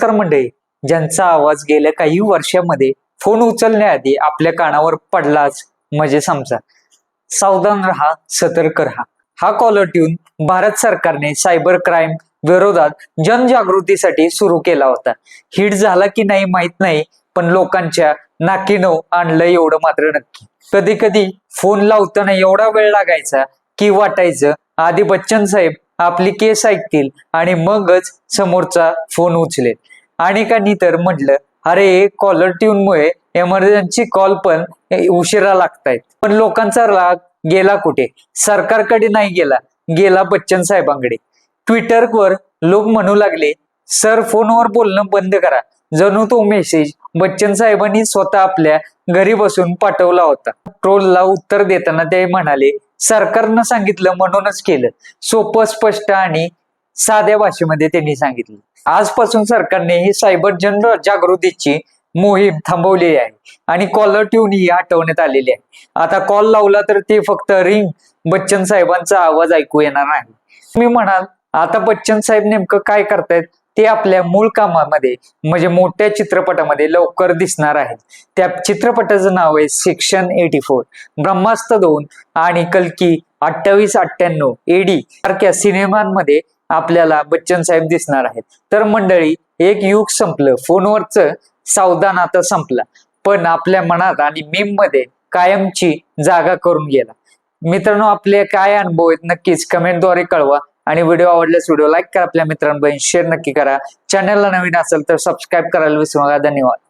नमस्कार मंडळी. ज्यांचा आवाज गेल्या काही वर्षामध्ये फोन उचलण्याआधी आपल्या कानावर पडलाच म्हणजे समजा. सावधान राहा सतर्क राहा. हा कॉलर ट्यून भारत सरकारने सायबर क्राईम विरोधात जनजागृतीसाठी सुरू केला होता. हिट झाला की नाही माहीत नाही पण लोकांच्या नाकीनो आणलं एवढं मात्र नक्की. कधी कधी फोन लावताना एवढा वेळ लागायचा की वाटायचं आधी बच्चन साहेब आपली केस ऐकतील आणि मगच समोरचा फोन उचलेल. अनेकांनी तर म्हटलं अरे कॉलर ट्यूनमुळे एमर्जन्सी कॉल पण उशिरा लागतायत. पण लोकांचा राग गेला कुठे? सरकारकडे नाही गेला. गेला बच्चन साहेबांकडे. ट्विटरवर लोक म्हणू लागले सर फोनवर बोलणं बंद करा. जणू तो मेसेज बच्चन साहेबांनी स्वतः आपल्या घरी बसून पाठवला होता. ट्रोलला उत्तर देताना ते म्हणाले सरकारनं सांगितलं म्हणूनच केलं. सोपं स्पष्ट आणि साध्या भाषेमध्ये त्यांनी सांगितले. आजपासून सरकारने ही सायबर जनरल जागृतीची मोहीम थांबवलेली आहे आणि कॉलर ट्यून ही हटवण्यात आलेली आहे. आता कॉल लावला तर ते फक्त रिंग बच्चन साहेबांचा आवाज ऐकू येणार नाही. तुम्ही म्हणाल आता बच्चन साहेब नेमकं काय करतायत? ते आपल्या मूळ कामामध्ये म्हणजे मोठ्या चित्रपटामध्ये लवकर दिसणार आहेत. त्या चित्रपटाचं नाव आहे सेक्शन एटी फोर ब्रह्मास्त्र दोन आणि कल्की अठ्ठावीस अठ्ठ्याण्णव एडी सारख्या सिनेमांमध्ये आपल्याला बच्चन साहेब दिसणार आहेत. तर मंडळी एक युग संपलं. फोनवरच सावधान आता संपला. पण आपल्या मनात आणि मीममध्ये कायमची जागा करून गेला. मित्रांनो आपले काय अनुभव आहेत नक्कीच कमेंटद्वारे कळवा. आणि व्हिडिओ आवडल्यास व्हिडिओ लाईक करा आपल्या मित्रांबरोबर शेअर नक्की करा. चॅनलला नवीन असेल तर सबस्क्राईब करायला विसरू नका. धन्यवाद.